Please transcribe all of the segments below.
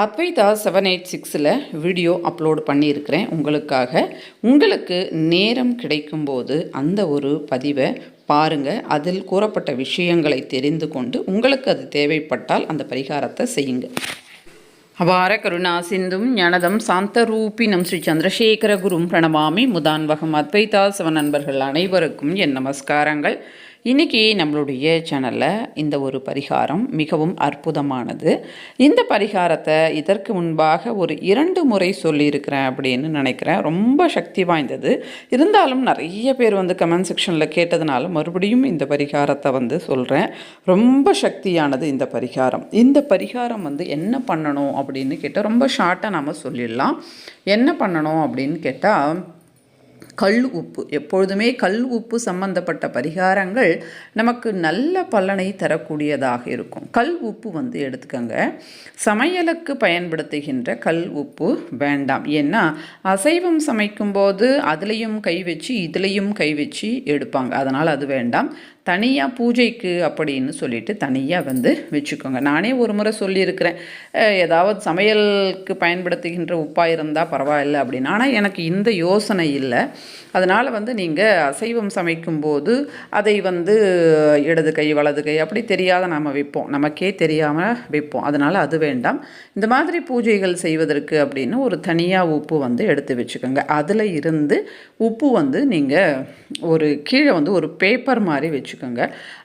Advaita seven eight சிக்ஸில் video upload பண்ணியிருக்கிறேன். உங்களுக்காக. உங்களுக்கு நேரம் கிடைக்கும்போது அந்த ஒரு பதிவை பாருங்கள் அதில் கூறப்பட்ட விஷயங்களை தெரிந்து கொண்டு உங்களுக்கு அது தேவைப்பட்டால் அந்த பரிகாரத்தை செய்யுங்க. அபார கருணா சிந்தும் ஞானதம் சாந்தரூபினம் ஸ்ரீ சந்திரசேகர குரும் பிரணவாமி முதான்வகம் அத்வைதா சிவ நண்பர்கள் அனைவருக்கும் என் நமஸ்காரங்கள். இன்றைக்கி நம்மளுடைய சேனலில் இந்த ஒரு பரிகாரம் மிகவும் அற்புதமானது. இந்த பரிகாரத்தை இதற்கு முன்பாக ஒரு இரண்டு முறை சொல்லியிருக்கிறேன் அப்படின்னு நினைக்கிறேன். ரொம்ப சக்தி வாய்ந்தது. இருந்தாலும் நிறைய பேர் வந்து கமெண்ட் செக்ஷனில் கேட்டதுனால மறுபடியும் இந்த பரிகாரத்தை வந்து சொல்கிறேன் ரொம்ப சக்தியானது இந்த பரிகாரம். இந்த பரிகாரம் வந்து என்ன பண்ணணும் அப்படின்னு கேட்டால் ரொம்ப ஷார்ட்டாக நாம் சொல்லிடலாம். என்ன பண்ணணும் அப்படின்னு கேட்டால் கல் உப்பு எப்பொழுதுமே கல் உப்பு சம்பந்தப்பட்ட பரிகாரங்கள் நமக்கு நல்ல பலனை தரக்கூடியதாக இருக்கும். கல் உப்பு வந்து எடுத்துக்கோங்க. சமையலுக்கு பயன்படுத்துகின்ற கல் உப்பு வேண்டாம். ஏன்னா அசைவம் சமைக்கும்போது அதுலேயும் கை வச்சு இதுலேயும் கை வச்சு எடுப்பாங்க. அதனால் அது வேண்டாம். தனியாக பூஜைக்கு அப்படின்னு சொல்லிட்டு தனியாக வந்து வச்சுக்கோங்க. நானே ஒரு முறை சொல்லியிருக்கிறேன். ஏதாவது சமையலுக்கு பயன்படுத்துகின்ற உப்பாக இருந்தால் பரவாயில்ல அப்படின்னு. ஆனால் எனக்கு இந்த யோசனை இல்லை. அதனால் வந்து நீங்கள் அசைவம் சமைக்கும்போது அதை வந்து இடது கை வலது கை அப்படி தெரியாத நாம் வைப்போம். நமக்கே தெரியாமல் வைப்போம். அதனால் அது வேண்டாம். இந்த மாதிரி பூஜைகள் செய்வதற்கு அப்படின்னு ஒரு தனியாக உப்பு வந்து எடுத்து வச்சுக்கோங்க. அதில் இருந்து உப்பு வந்து நீங்கள் ஒரு கீழே வந்து ஒரு பேப்பர் மாதிரி வச்சுக்கோங்க.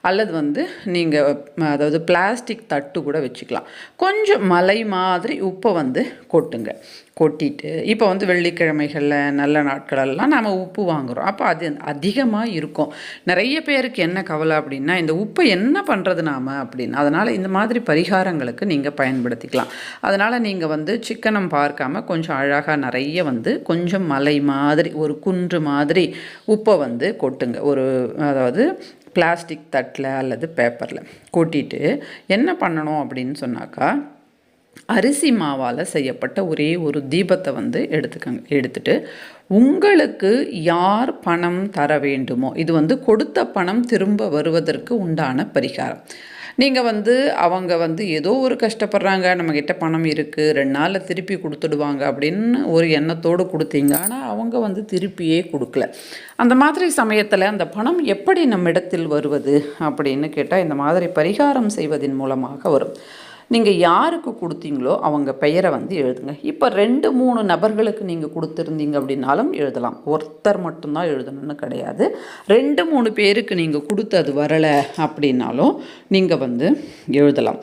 அல்லது வந்து நீங்கள் அதாவது பிளாஸ்டிக் தட்டு கூட வச்சுக்கலாம். கொஞ்சம் மலை மாதிரி உப்பை வந்து கொட்டுங்க. கொட்டிட்டு இப்போ வந்து வெள்ளிக்கிழமைகளில் நல்ல நாட்களெல்லாம் நாம் உப்பு வாங்குகிறோம் அப்போ அது அதிகமாக இருக்கும். நிறைய பேருக்கு என்ன கவலை அப்படின்னா இந்த உப்பை என்ன பண்ணுறது நாம் அப்படின்னு. அதனால் இந்த மாதிரி பரிகாரங்களுக்கு நீங்கள் பயன்படுத்திக்கலாம். அதனால் நீங்கள் வந்து சிக்கனம் பார்க்காம கொஞ்சம் அழகாக நிறைய வந்து கொஞ்சம் மலை மாதிரி ஒரு குன்று மாதிரி உப்பை வந்து கொட்டுங்க. ஒரு அதாவது பிளாஸ்டிக் தட்டில் அல்லது பேப்பரில் கொட்டிட்டு என்ன பண்ணணும் அப்படின்னு சொன்னாக்கா அரிசி மாவால் செய்யப்பட்ட ஒரே ஒரு தீபத்தை வந்து எடுத்துக்கங்க எடுத்துட்டு உங்களுக்கு யார் பணம் தர வேண்டுமோ இது வந்து கொடுத்த பணம் திரும்ப வருவதற்கு உண்டான பரிகாரம். நீங்கள் வந்து அவங்க வந்து ஏதோ ஒரு கஷ்டப்படுறாங்க நம்மக்கிட்ட பணம் இருக்குது ரெண்டு நாளில் திருப்பி கொடுத்துடுவாங்க அப்படின்னு ஒரு எண்ணத்தோடு கொடுத்தீங்க. ஆனால் அவங்க வந்து திருப்பியே கொடுக்கல. அந்த மாதிரி சமயத்தில் அந்த பணம் எப்படி நம்மிடத்தில் வருவது அப்படின்னு கேட்டால் இந்த மாதிரி பரிகாரம் செய்வதன் மூலமாக வரும். நீங்கள் யாருக்கு கொடுத்தீங்களோ அவங்க பெயரை வந்து எழுதுங்க. இப்போ ரெண்டு மூணு நபர்களுக்கு நீங்கள் கொடுத்துருந்தீங்க அப்படின்னாலும் எழுதலாம். ஒருத்தர் மட்டும்தான் எழுதணும்னு கிடையாது. ரெண்டு மூணு பேருக்கு நீங்கள் கொடுத்து அது வரலை அப்படின்னாலும் நீங்கள் வந்து எழுதலாம்.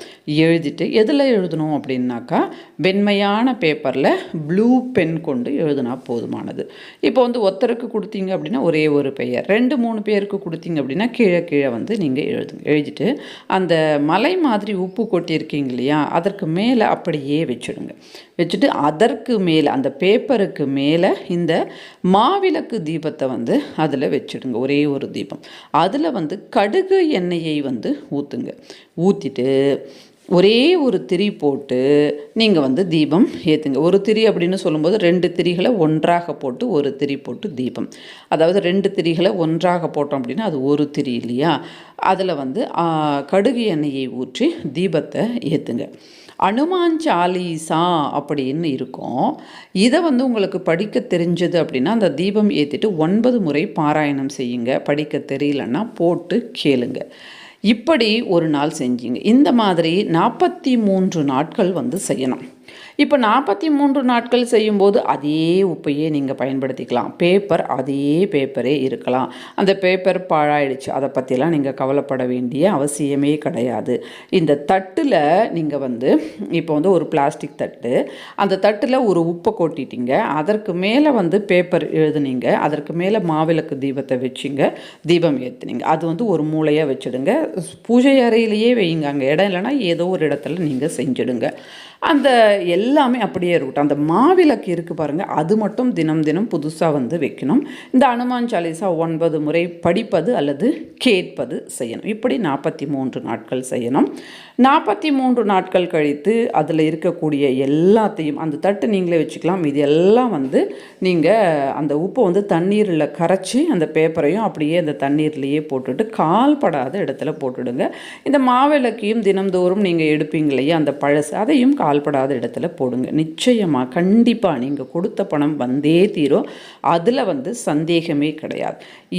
எழுதிட்டு எதில் எழுதணும் அப்படின்னாக்கா வெண்மையான பேப்பரில் ப்ளூ பென் கொண்டு எழுதினா போதுமானது. இப்போ வந்து ஒருத்தருக்கு கொடுத்தீங்க அப்படின்னா ஒரே ஒரு பெயர். ரெண்டு மூணு பேருக்கு கொடுத்தீங்க அப்படின்னா கீழே கீழே வந்து நீங்கள் எழுதுங்க. எழுதிட்டு அந்த மலை மாதிரி உப்பு கொட்டியிருக்கீங்க இல்லையா? அதற்கு மேலே அப்படியே வச்சுடுங்க. வச்சுட்டு அதற்கு மேலே அந்த பேப்பருக்கு மேலே இந்த மாவிளக்கு தீபத்தை வந்து அதில் வச்சுடுங்க ஒரே ஒரு தீபம். அதில் வந்து கடுகு எண்ணெயை வந்து ஊற்றுங்க. ஊற்றிட்டு ஒரே ஒரு திரி போட்டு நீங்கள் வந்து தீபம் ஏற்றுங்க ஒரு திரி அப்படின்னு சொல்லும்போது ரெண்டு திரிகளை ஒன்றாக போட்டு ஒரு திரி போட்டு தீபம். அதாவது ரெண்டு திரிகளை ஒன்றாக போட்டோம் அப்படின்னா அது ஒரு திரி இல்லையா? அதில் வந்து கடுகு எண்ணெயை ஊற்றி தீபத்தை ஏற்றுங்க அனுமான் சாலீசா அப்படின்னு இருக்கும். இதை வந்து உங்களுக்கு படிக்க தெரிஞ்சது அப்படின்னா அந்த தீபம் ஏற்றிட்டு ஒன்பது முறை பாராயணம் செய்யுங்க. படிக்க தெரியலன்னா போட்டு கேளுங்கள் இப்படி ஒரு நாள் செஞ்சீங்க. இந்த மாதிரி நாற்பத்தி மூன்று நாட்கள் வந்து செய்யணும். இப்போ நாற்பத்தி மூன்று நாட்கள் செய்யும்போது அதே உப்பையே நீங்கள் பயன்படுத்திக்கலாம். பேப்பர் அதே பேப்பரே இருக்கலாம். அந்த பேப்பர் பாழாயிடுச்சு. அதை பற்றிலாம் நீங்கள் கவலைப்பட வேண்டிய அவசியமே கிடையாது. இந்த தட்டில் நீங்கள் வந்து இப்போ வந்து ஒரு பிளாஸ்டிக் தட்டு. அந்த தட்டில் ஒரு உப்பை கொட்டிட்டீங்க. அதற்கு மேலே வந்து பேப்பர் எழுதுனீங்க. அதற்கு மேலே மாவிளக்கு தீபத்தை வச்சிங்க. தீபம் ஏற்றுனீங்க அது வந்து ஒரு மூலையாக வச்சுடுங்க. பூஜை அறையிலேயே வையுங்க. அங்கே இடம் இல்லைன்னா ஏதோ ஒரு இடத்துல நீங்கள் செஞ்சிடுங்க. அந்த எல்லாமே அப்படியே இருக்கட்டும் அந்த மாவிளக்கு இருக்குது பாருங்கள் அது மட்டும் தினம் தினம் புதுசாக வந்து வைக்கணும். இந்த அனுமான் சாலிசா ஒன்பது முறை படிப்பது அல்லது கேட்பது செய்யணும். இப்படி நாற்பத்தி மூன்று நாட்கள் செய்யணும். நாற்பத்தி மூன்று நாட்கள் கழித்து அதில் இருக்கக்கூடிய எல்லாத்தையும் அந்த தட்டு நீங்களே வச்சுக்கலாம். இது எல்லாம் வந்து நீங்கள் அந்த உப்பை வந்து தண்ணீரில் கரைச்சி அந்த பேப்பரையும் அப்படியே அந்த தண்ணீர்லேயே போட்டுட்டு கால் படாத இடத்துல போட்டுடுங்க. இந்த மாவிளக்கையும் தினந்தோறும் நீங்கள் எடுப்பீங்க இல்லையா? அந்த பழசு அதையும் கால் கால்படாத இடத்துல போடுங்க. நிச்சயமாக கண்டிப்பாக நீங்கள் கொடுத்த பணம் வந்தே தீரும் அதில் வந்து சந்தேகமே கிடையாது.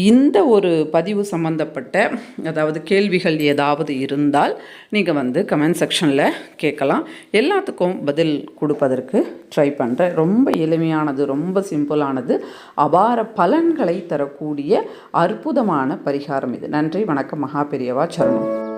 இந்த ஒரு பதிவு சம்மந்தப்பட்ட அதாவது கேள்விகள் ஏதாவது இருந்தால் நீங்கள் வந்து கமெண்ட் செக்ஷனில் கேட்கலாம். எல்லாத்துக்கும் பதில் கொடுப்பதற்கு ட்ரை பண்ணுறேன் ரொம்ப எளிமையானது ரொம்ப சிம்பிளானது அபார பலன்களை தரக்கூடிய அற்புதமான பரிகாரம் இது. நன்றி வணக்கம் மகா பெரியவா சரணம்.